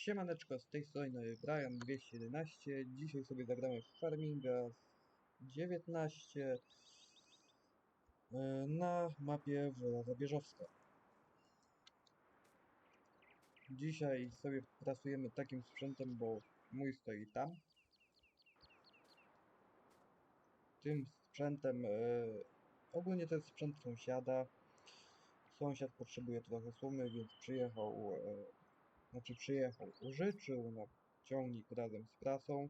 Siemaneczko, z tej strony Brian211. Dzisiaj sobie zagramy w Farminga 19 e, na mapie Wola Zabieżowska. Dzisiaj sobie pracujemy takim sprzętem, bo mój stoi tam. Tym sprzętem, e, ogólnie to jest sprzęt sąsiada. Sąsiad potrzebuje trochę słomy, więc przyjechał e, znaczy przyjechał, użyczył na ciągnik razem z prasą.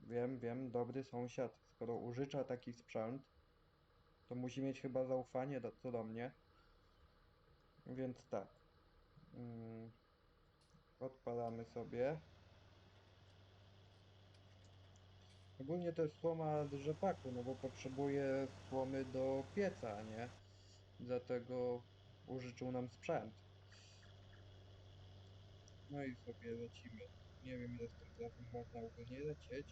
Wiem, wiem, dobry sąsiad. Skoro użycza taki sprzęt, to musi mieć chyba zaufanie do, co do mnie. Więc tak. Mm, odpalamy sobie. Ogólnie to jest słoma z rzepaku, no bo potrzebuję słomy do pieca, nie? Dlatego użyczył nam sprzęt. No i sobie lecimy. Nie wiem ile z tym trafem można ogólnie lecieć.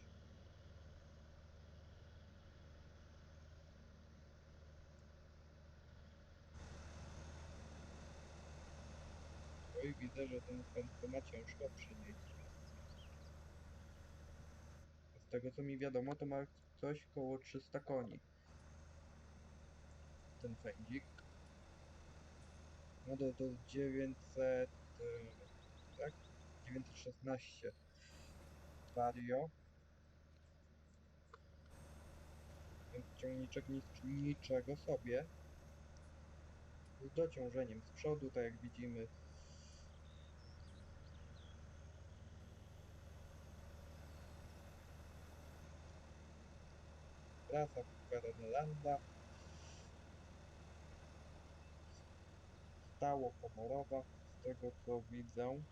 Oj, widzę, że ten pan ma ciężko przynieść. Z tego co mi wiadomo, to ma coś koło 300 koni. Ten fędzik. Model to jest 900, e, tak? 916 Vario. Więc ciągniczek nic, niczego sobie. Z dociążeniem z przodu, tak jak widzimy. Prasa Landa. Stało komorowa, z tego co widzę.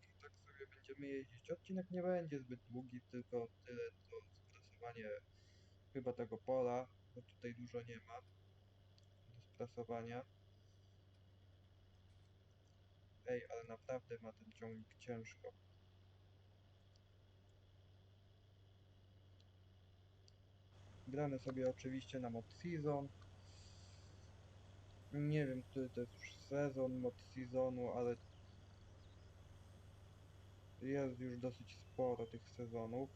I tak sobie będziemy jeździć. Odcinek nie będzie zbyt długi, tylko tyle to sprasowanie chyba tego pola, bo tutaj dużo nie ma do sprasowania. Ej, ale naprawdę ma ten ciągnik ciężko. Gramy sobie oczywiście na mod season. Nie wiem, który to jest już sezon mod seasonu, ale jest już dosyć sporo tych sezonów.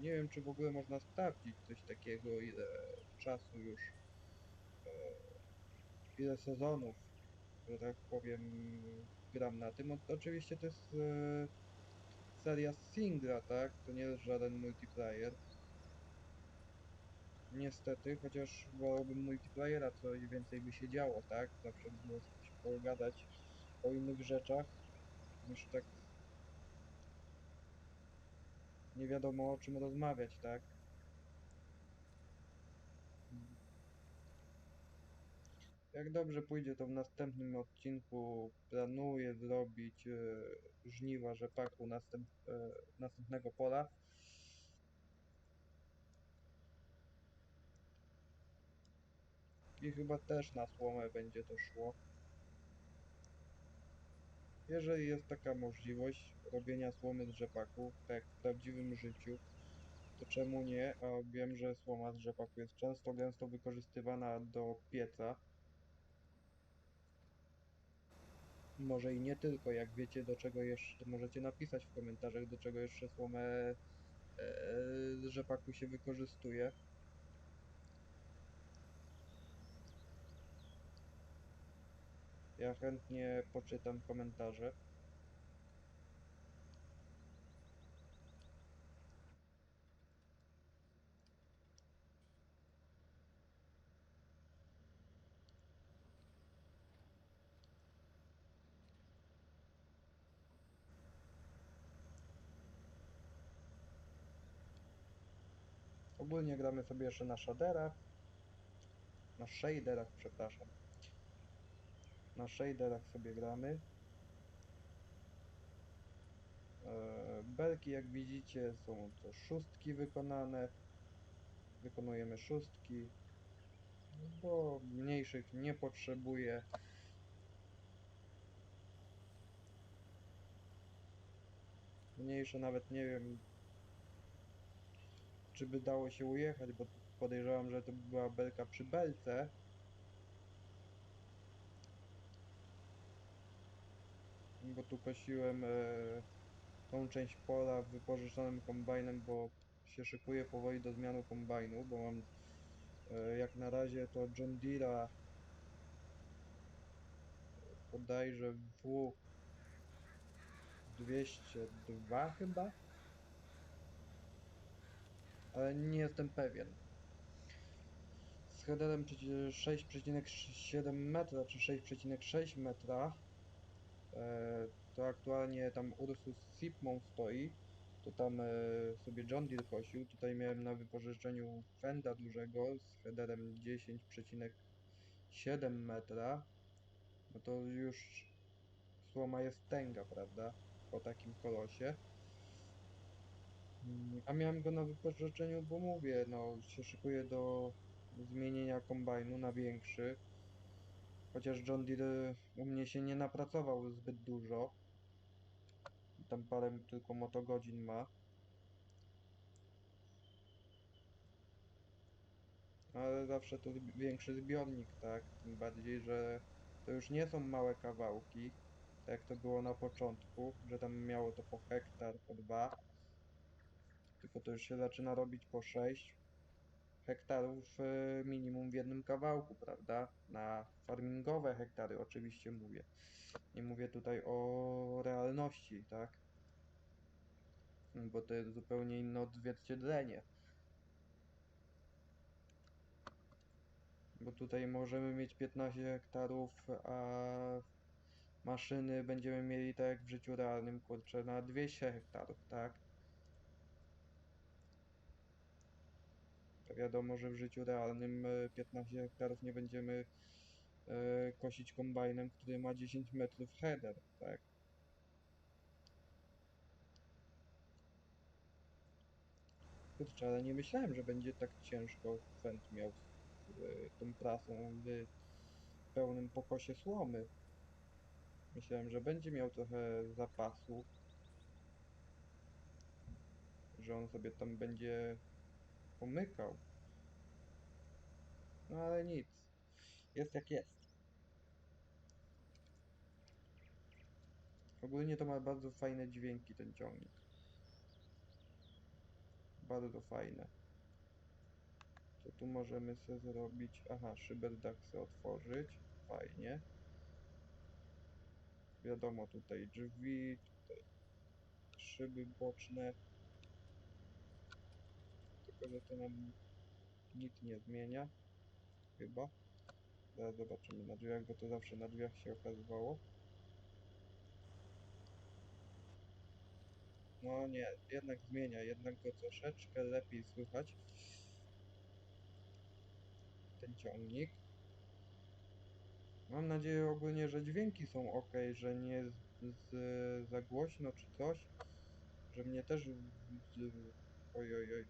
Nie wiem, czy w ogóle można sprawdzić coś takiego, ile czasu już, e, ile sezonów, że tak powiem, gram na tym. Oczywiście to jest e, seria singla, tak? To nie jest żaden multiplayer. Niestety, chociaż wolałbym multiplayera, co więcej by się działo, tak? Zawsze by było coś pogadać o innych rzeczach, niż tak nie wiadomo o czym rozmawiać, tak? Jak dobrze pójdzie, to w następnym odcinku planuję zrobić e, żniwa rzepaku następ, e, następnego pola. I chyba też na słomę będzie to szło. Jeżeli jest taka możliwość robienia słomy z rzepaku, tak w prawdziwym życiu, to czemu nie? A wiem, że słoma z rzepaku jest często, gęsto wykorzystywana do pieca. Może i nie tylko, jak wiecie do czego jeszcze, możecie napisać w komentarzach, do czego jeszcze słomę e, z rzepaku się wykorzystuje. Ja chętnie poczytam komentarze. Ogólnie gramy sobie jeszcze na shaderach. Na shaderach, przepraszam. Na shaderach sobie gramy. E, Belki, jak widzicie, są to szóstki wykonane. Wykonujemy szóstki, bo mniejszych nie potrzebuję. Mniejsze nawet nie wiem, czy by dało się ujechać, bo podejrzewam, że to by była belka przy belce. Bo tu kosiłem e, tą część pola wypożyczonym kombajnem, bo się szykuję powoli do zmiany kombajnu, bo mam e, jak na razie to John Deere'a bodajże W 202 chyba? Ale nie jestem pewien. Z headerem przecież 6,7 metra czy 6,6 metra e, to aktualnie tam Ursus Sipmon stoi. To tam e, sobie John Deere kosił. Tutaj miałem na wypożyczeniu Fenda dużego z headerem 10,7 metra. No to już słoma jest tęga, prawda? Po takim kolosie. A miałem go na wypożyczeniu, bo mówię, no się szykuję do zmienienia kombajnu na większy. Chociaż John Deere u mnie się nie napracował zbyt dużo. Tam parę tylko motogodzin ma. Ale zawsze to większy zbiornik, tak? Tym bardziej, że to już nie są małe kawałki, tak jak to było na początku, że tam miało to po hektar, po dwa. Tylko to już się zaczyna robić po 6 hektarów e, minimum w jednym kawałku, prawda? Na farmingowe hektary oczywiście mówię. Nie mówię tutaj o realności, tak? Bo to jest zupełnie inne odzwierciedlenie. Bo tutaj możemy mieć 15 hektarów, a maszyny będziemy mieli tak jak w życiu realnym, kurczę, na 200 hektarów, tak? Wiadomo, że w życiu realnym e, 15 hektarów nie będziemy e, kosić kombajnem, który ma 10 metrów header, tak? Kurczę, ale nie myślałem, że będzie tak ciężko Fend miał z e, tą prasą w pełnym pokosie słomy. Myślałem, że będzie miał trochę zapasu, że on sobie tam będzie pomykał. No ale nic. Jest jak jest. Ogólnie to ma bardzo fajne dźwięki ten ciągnik. Bardzo fajne. Co tu możemy sobie zrobić? Aha, szyberdach sobie otworzyć. Fajnie. Wiadomo, tutaj drzwi, tutaj szyby boczne. Że to nam nic nie zmienia. Chyba. Zaraz zobaczymy na drzwiach, bo to zawsze na drzwiach się okazywało. No nie, jednak zmienia, jednak go troszeczkę lepiej słychać. Ten ciągnik. Mam nadzieję ogólnie, że dźwięki są ok, że nie jest z, za głośno czy coś. Że mnie też... Z, oj, oj,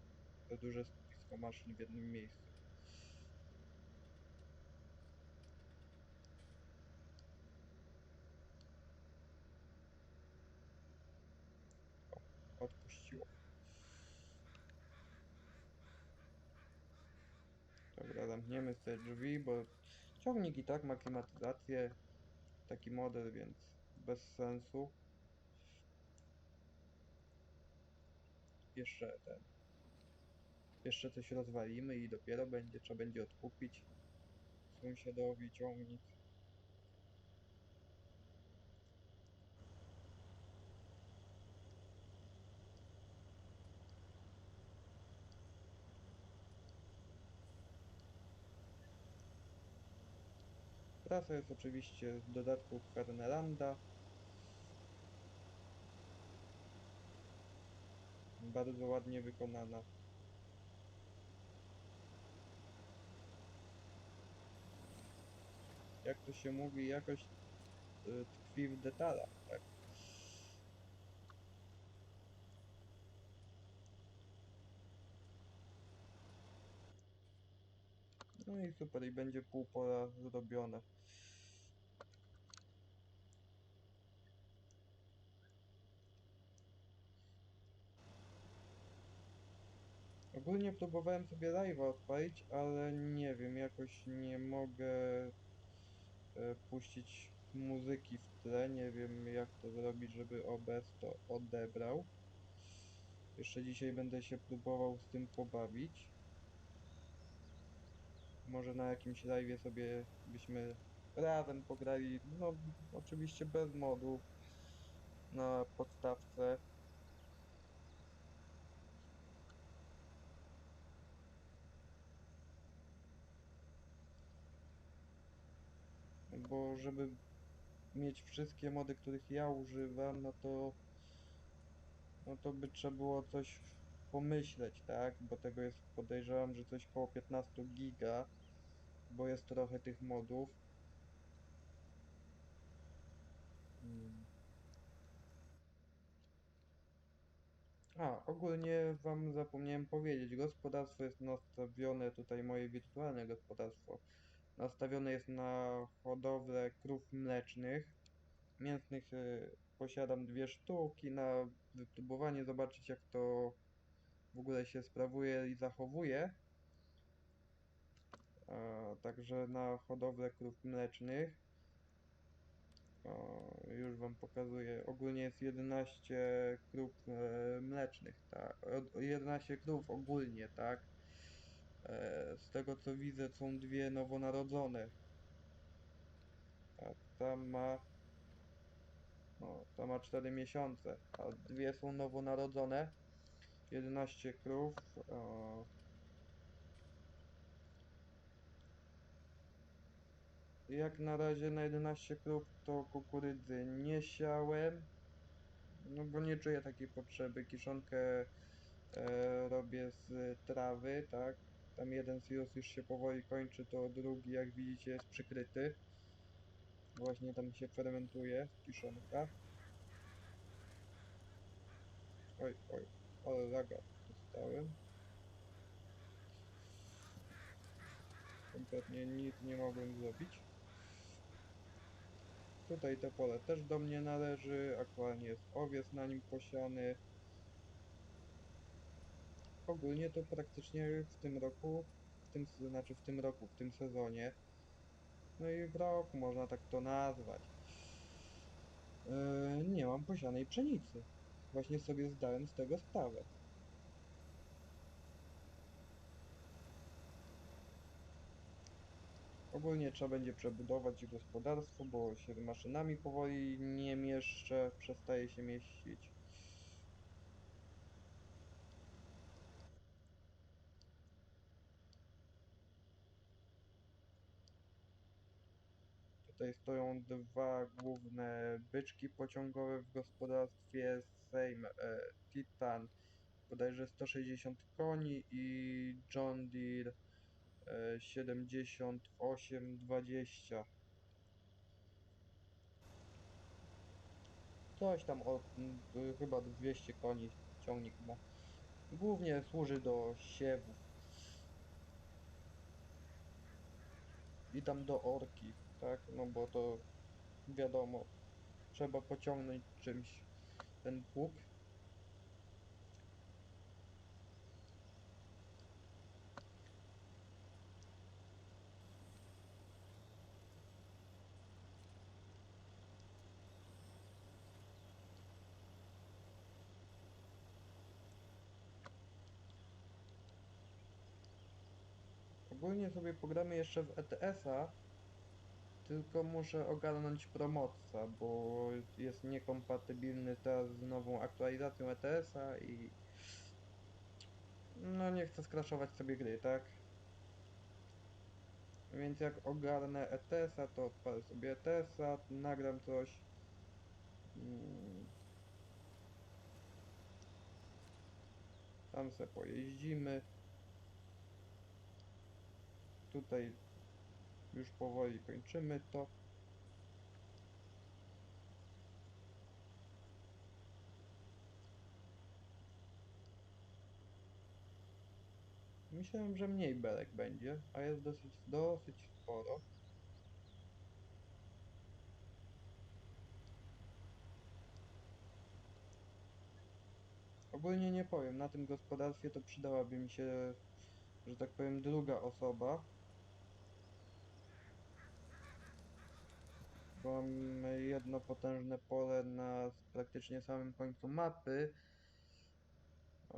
duże skupisko maszyn w jednym miejscu. O, odpuściło. Dobra, zamkniemy te drzwi, bo ciągnik i tak ma klimatyzację. Taki model, więc bez sensu. Jeszcze ten. Jeszcze coś rozwalimy i dopiero będzie, trzeba będzie odkupić sąsiadowi ciągnik. Prasa jest oczywiście z dodatku Kernelanda. Bardzo ładnie wykonana. jak to się mówi, jakoś y, tkwi w detalach, tak? No i super, i będzie pół pola zrobione. Ogólnie próbowałem sobie live'a odpalić, ale nie wiem, jakoś nie mogę puścić muzyki w tle. Nie wiem jak to zrobić, żeby OBS to odebrał. Jeszcze dzisiaj będę się próbował z tym pobawić. Może na jakimś live'ie sobie byśmy razem pograli, no oczywiście bez modu na podstawce. Bo żeby mieć wszystkie mody, których ja używam, no to no to by trzeba było coś pomyśleć, tak? Bo tego jest podejrzewam, że coś koło 15 giga, bo jest trochę tych modów. Hmm. A, ogólnie wam zapomniałem powiedzieć, gospodarstwo jest nastawione, tutaj moje wirtualne gospodarstwo, nastawione jest na hodowlę krów mlecznych. Mięsnych y, posiadam dwie sztuki na wypróbowanie, zobaczyć jak to w ogóle się sprawuje i zachowuje. Także na hodowlę krów mlecznych. Już Wam pokazuję. Ogólnie jest 11 krów e, mlecznych, tak. Od- 11 krów ogólnie, tak. E, z tego co widzę są dwie nowonarodzone. A ta ma... No, ta ma 4 miesiące, a dwie są nowonarodzone. 11 krów. O, Jak na razie na 11 krów to kukurydzy nie siałem. No bo nie czuję takiej potrzeby. Kiszonkę e, robię z trawy, tak? Tam jeden silos już się powoli kończy, to drugi jak widzicie jest przykryty. Właśnie tam się fermentuje kiszonka. Oj, oj, ale laga dostałem. Kompletnie nic nie mogłem zrobić. Tutaj to pole też do mnie należy, aktualnie jest owiec na nim posiany. Ogólnie to praktycznie w tym roku, w tym, znaczy w tym roku, w tym sezonie, no i w roku można tak to nazwać, yy, nie mam posianej pszenicy. Właśnie sobie zdałem z tego sprawę. Ogólnie trzeba będzie przebudować gospodarstwo, bo się maszynami powoli nie mieszczę, przestaje się mieścić. Tutaj stoją dwa główne byczki pociągowe w gospodarstwie Sejm e, Titan bodajże 160 koni i John Deere e, 7820 coś tam o y, chyba 200 koni ciągnik ma. Głównie służy do siewów. I tam do orki tak? No bo to wiadomo trzeba pociągnąć czymś ten pług. Ogólnie sobie pogramy jeszcze w ETS-a, tylko muszę ogarnąć Promoca, bo jest niekompatybilny teraz z nową aktualizacją ETS-a i no nie chcę skraszować sobie gry, tak? Więc jak ogarnę ETS-a, to odpalę sobie ETS-a, nagram coś. Mm. Tam se pojeździmy. Tutaj już powoli kończymy to. Myślałem, że mniej belek będzie, a jest dosyć, dosyć sporo. ogólnie nie powiem, na tym gospodarstwie to przydałaby mi się, że tak powiem, druga osoba. Bo mam jedno potężne pole na praktycznie samym końcu mapy. E,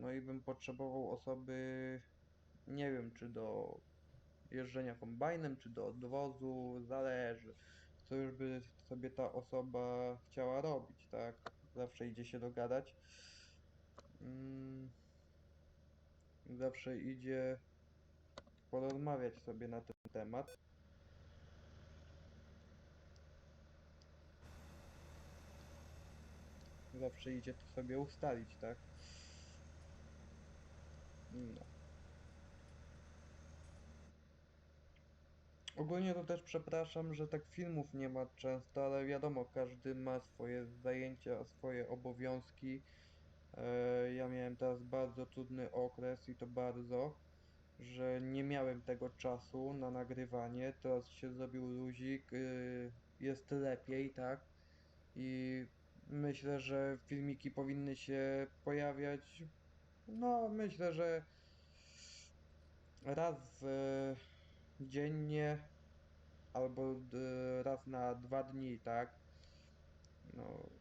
No i bym potrzebował osoby, nie wiem, czy do jeżdżenia kombajnem, czy do odwozu, zależy. Co już by sobie ta osoba chciała robić, tak? Zawsze idzie się dogadać. Mm, Zawsze idzie porozmawiać sobie na ten temat. Zawsze idzie to sobie ustalić, tak? No. Ogólnie to też przepraszam, że tak filmów nie ma często, ale wiadomo, każdy ma swoje zajęcia, swoje obowiązki. E, Ja miałem teraz bardzo trudny okres i to bardzo, że nie miałem tego czasu na nagrywanie. Teraz się zrobił luzik, y, jest lepiej, tak? I myślę, że filmiki powinny się pojawiać. No, myślę, że raz e, dziennie albo d- raz na dwa dni, tak? No.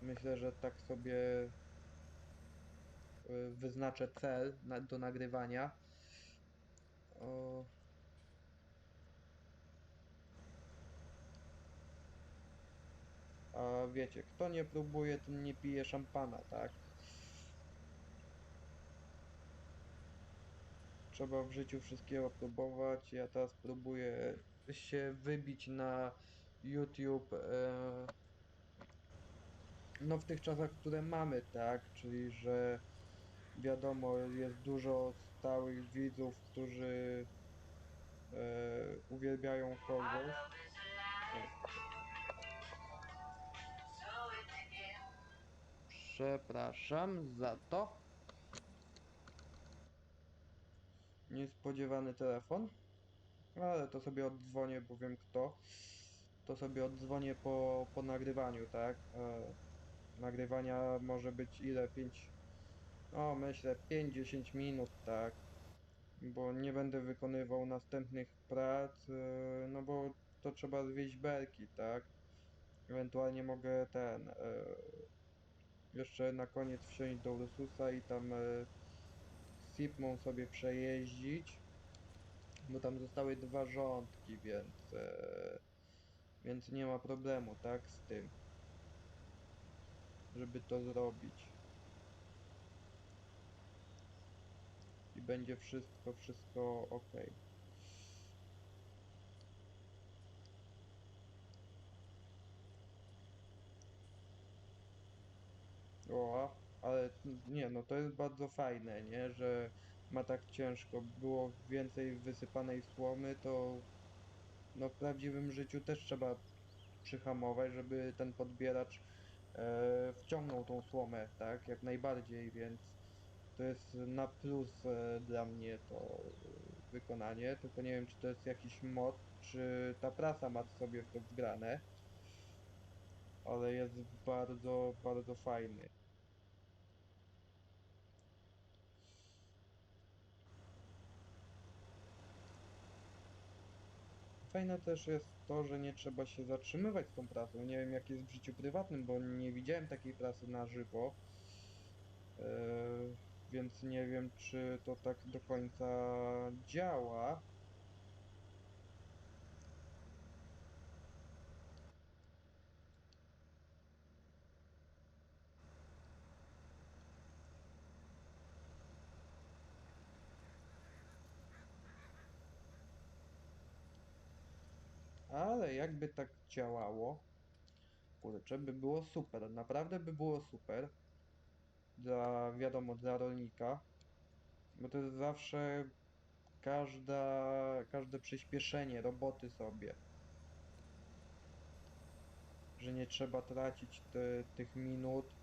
Myślę, że tak sobie y, wyznaczę cel na, do nagrywania. O, a wiecie, kto nie próbuje, ten nie pije szampana, tak? Trzeba w życiu wszystkiego próbować. Ja teraz próbuję się wybić na YouTube. E, no w tych czasach, które mamy, tak? Czyli, że wiadomo, jest dużo stałych widzów, którzy e, uwielbiają kogoś. Przepraszam za to. Niespodziewany telefon. Ale to sobie oddzwonię, bo wiem kto. To sobie oddzwonię po, po nagrywaniu, tak? E, nagrywania może być ile? 5. No myślę 5-10 minut, tak? Bo nie będę wykonywał następnych prac, e, no bo to trzeba zwieść belki, tak? Ewentualnie mogę ten. E, jeszcze na koniec wsiąść do Ursusa i tam e, Sipmą sobie przejeździć, bo tam zostały dwa rządki, więc e, więc nie ma problemu, tak, z tym, żeby to zrobić. I będzie wszystko, wszystko ok. O, ale nie, no to jest bardzo fajne, nie, że ma tak ciężko. Było więcej wysypanej słomy, to no w prawdziwym życiu też trzeba przyhamować, żeby ten podbieracz e, wciągnął tą słomę, tak, jak najbardziej, więc to jest na plus e, dla mnie to wykonanie, tylko nie wiem, czy to jest jakiś mod, czy ta prasa ma sobie w to wgrane, ale jest bardzo, bardzo fajny. Fajne też jest to, że nie trzeba się zatrzymywać z tą pracą. Nie wiem jak jest w życiu prywatnym, bo nie widziałem takiej prasy na żywo. Eee, więc nie wiem czy to tak do końca działa. Ale jakby tak działało, kurczę, by było super. Naprawdę by było super. Dla, wiadomo, dla rolnika. Bo to jest zawsze każda, każde przyspieszenie roboty sobie. Że nie trzeba tracić te, tych minut.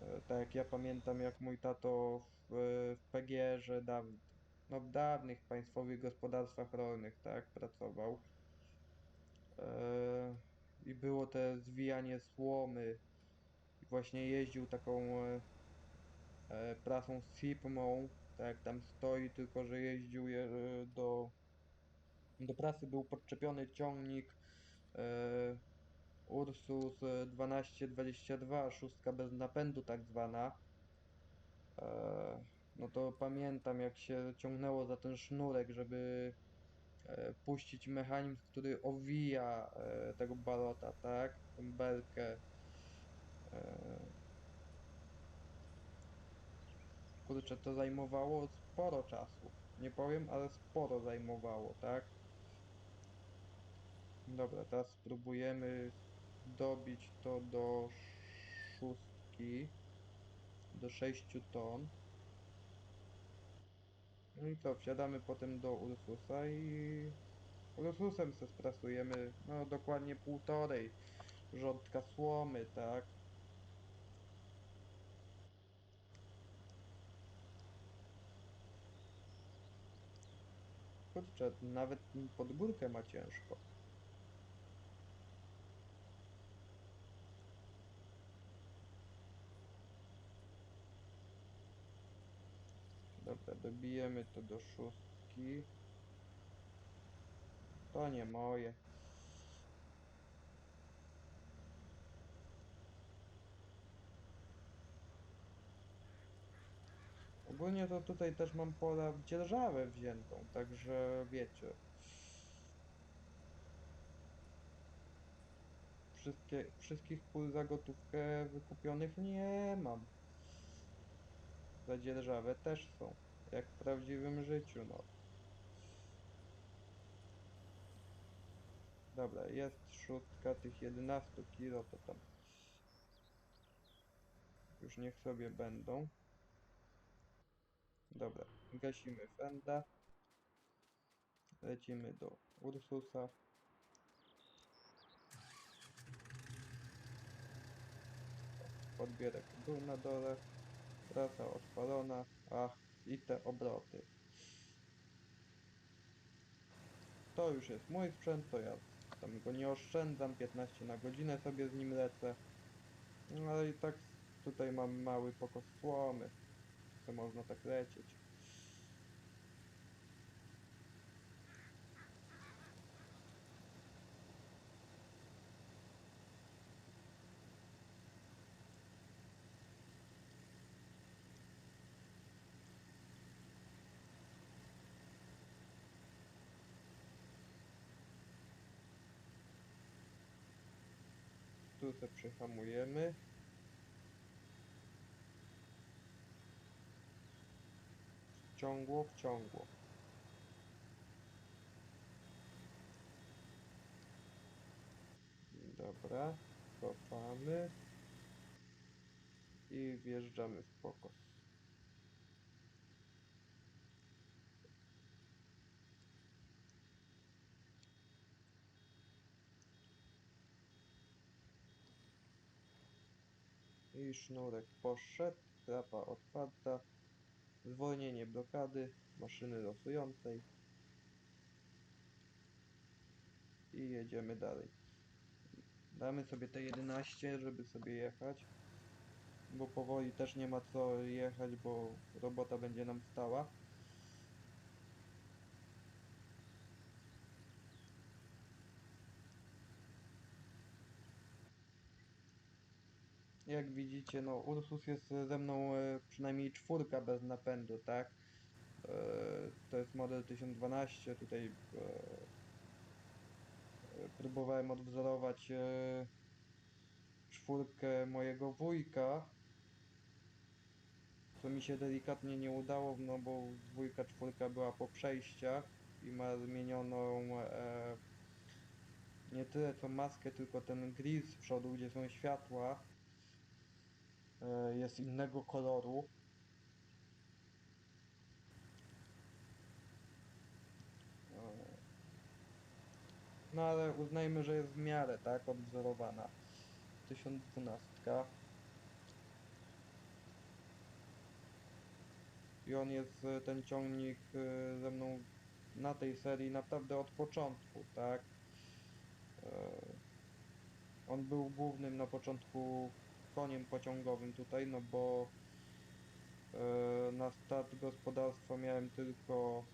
E, Tak jak ja pamiętam, jak mój tato w, w PGR-ze daw, no, dawnych państwowych gospodarstwach rolnych, tak, pracował. E, i było te zwijanie słomy i właśnie jeździł taką e, e, prasą Sipmą, tak jak tam stoi, tylko że jeździł je, do, do prasy był podczepiony ciągnik Ursus e, 1222, szóstka bez napędu tak zwana. No to pamiętam jak się ciągnęło za ten sznurek, żeby puścić mechanizm, który owija e, tego balota, tak? Belkę. E, kurczę, to zajmowało sporo czasu. Nie powiem, ale sporo zajmowało, tak? Dobra, teraz spróbujemy dobić to do szóstki, do 6 ton. No i co, wsiadamy potem do Ursusa i Ursusem se sprasujemy, no dokładnie półtorej rządka słomy, tak? Kurczę, nawet pod górkę ma ciężko. Dobra, dobijemy to do szóstki. To nie moje. Ogólnie to tutaj też mam pola dzierżawę wziętą, także wiecie. Wszystkie, wszystkich pól za gotówkę wykupionych nie mam. Za dzierżawę też są. Jak w prawdziwym życiu, no. Dobra, jest szóstka tych 11 kilo, to tam już niech sobie będą. Dobra, gasimy fenda. Lecimy do Ursusa. Podbierek był na dole. Trasa odpalona. Ach, i te obroty. To już jest mój sprzęt, to ja tam go nie oszczędzam. 15 na godzinę sobie z nim lecę. No ale i tak tutaj mam mały pokos słomy. To można tak lecieć. Se przyhamujemy. Ciągło, wciągło. Dobra, cofamy i wjeżdżamy w pokos. I sznurek poszedł, klapa otwarta, zwolnienie blokady maszyny losującej i jedziemy dalej. Damy sobie te 11, żeby sobie jechać, bo powoli też nie ma co jechać, bo robota będzie nam stała. Jak widzicie, no Ursus jest ze mną e, przynajmniej czwórka bez napędu, tak? E, to jest model 1012, tutaj e, próbowałem odwzorować czwórkę mojego wujka, co mi się delikatnie nie udało, no bo dwójka, czwórka była po przejściach i ma zmienioną e, nie tyle co maskę, tylko ten grill z przodu, gdzie są światła jest innego koloru. E, No ale uznajmy, że jest w miarę, tak, odwzorowana. 1012. I on jest, e, ten ciągnik e, ze mną na tej serii naprawdę od początku, tak. E, On był głównym na początku koniem pociągowym tutaj, no bo e, na start gospodarstwa miałem tylko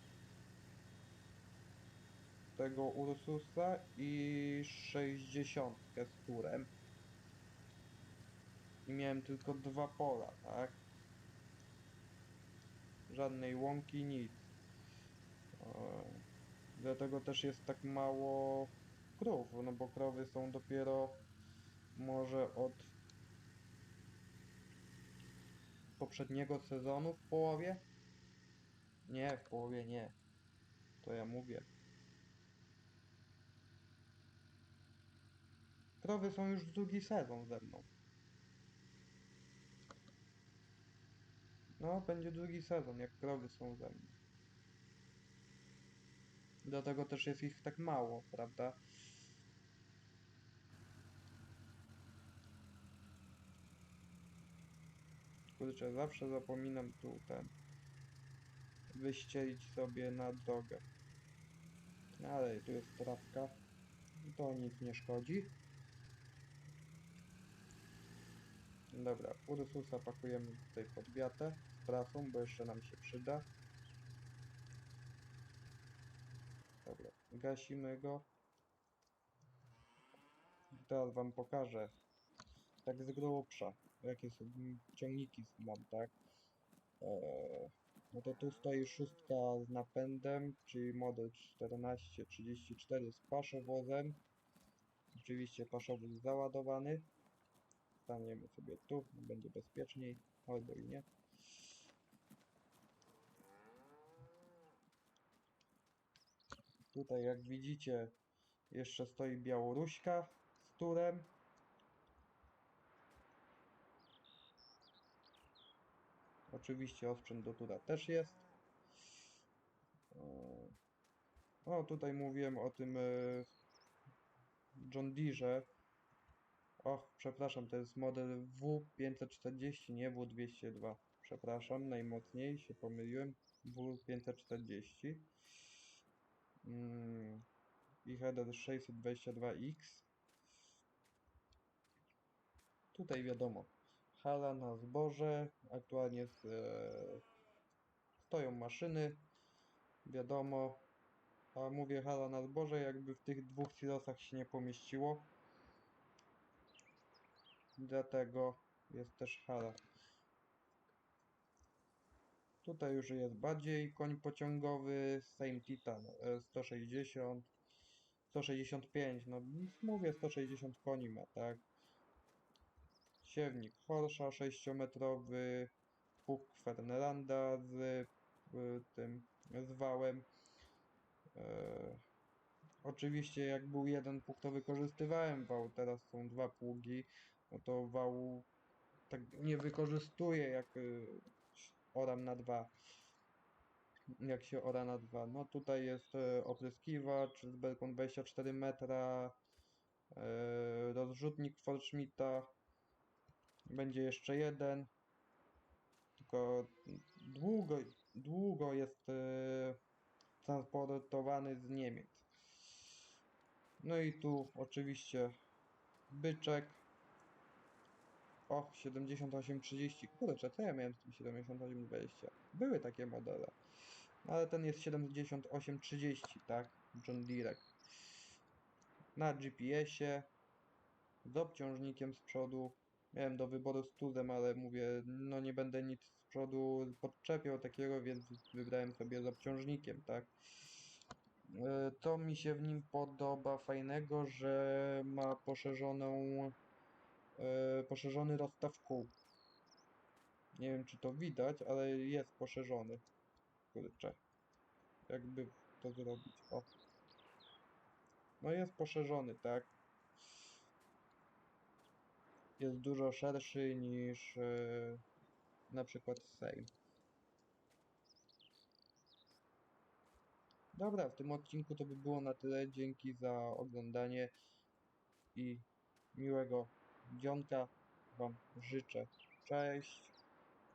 tego Ursusa i 60 z turem. I miałem tylko dwa pola, tak? Żadnej łąki, nic. E, Dlatego też jest tak mało krów, no bo krowy są dopiero może od poprzedniego sezonu w połowie? Nie, w połowie nie. To ja mówię. Krowy są już drugi sezon ze mną. No, będzie drugi sezon, jak krowy są ze mną. Dlatego też jest ich tak mało, prawda? Kurczę, zawsze zapominam tu ten wyścielić sobie na drogę. Ale tu jest trawka. To nic nie szkodzi. Dobra, Ursusa pakujemy tutaj pod wiatę z prasą, bo jeszcze nam się przyda. Dobra, gasimy go. Teraz wam pokażę tak z grubsza, jakie są ciągniki mam, tak? Eee, no to tu stoi szóstka z napędem, czyli model 1434 z paszowozem. Oczywiście paszowóz załadowany. Staniemy sobie tu, będzie bezpieczniej, albo i nie. Tutaj jak widzicie jeszcze stoi Białoruśka z turem. Oczywiście osprzęt do też jest. O, o, tutaj mówiłem o tym e, John Deere. Och, przepraszam, to jest model W540, nie W202. Przepraszam, najmocniej się pomyliłem. W540. Mm, i header 622X. Tutaj wiadomo, hala na zboże, aktualnie z, e, stoją maszyny, wiadomo, a mówię hala na zboże, jakby w tych dwóch silosach się nie pomieściło. Dlatego jest też hala. Tutaj już jest bardziej koń pociągowy, Same Titan e, 160, 165, no mówię 160 koni ma, tak? Siewnik Horsza 6-metrowy, puk Fernelanda z y, tym z wałem. E, oczywiście jak był jeden pług to wykorzystywałem wał, teraz są dwa pługi, no to wału tak nie wykorzystuję jak y, oram na dwa. Jak się ora na dwa. No tutaj jest e, opryskiwacz z belką 24 metra, e, rozrzutnik Forschmita, będzie jeszcze jeden. Tylko długo, długo jest e, transportowany z Niemiec. No i tu oczywiście byczek. O, 7830. Kurczę, co ja miałem z tym 7820? Były takie modele. Ale ten jest 7830, tak? John Deere. Na GPS-ie. Z obciążnikiem z przodu. Miałem do wyboru z tuzem, ale mówię, no nie będę nic z przodu podczepiał takiego, więc wybrałem sobie z obciążnikiem, tak? E, To mi się w nim podoba fajnego, że ma poszerzoną e, poszerzony rozstaw kół. Nie wiem czy to widać, ale jest poszerzony. Kurczę. Jakby to zrobić. O. No jest poszerzony, tak? Jest dużo szerszy niż e, na przykład Sejm. Dobra, w tym odcinku to by było na tyle. Dzięki za oglądanie i miłego dzionka Wam życzę. Cześć!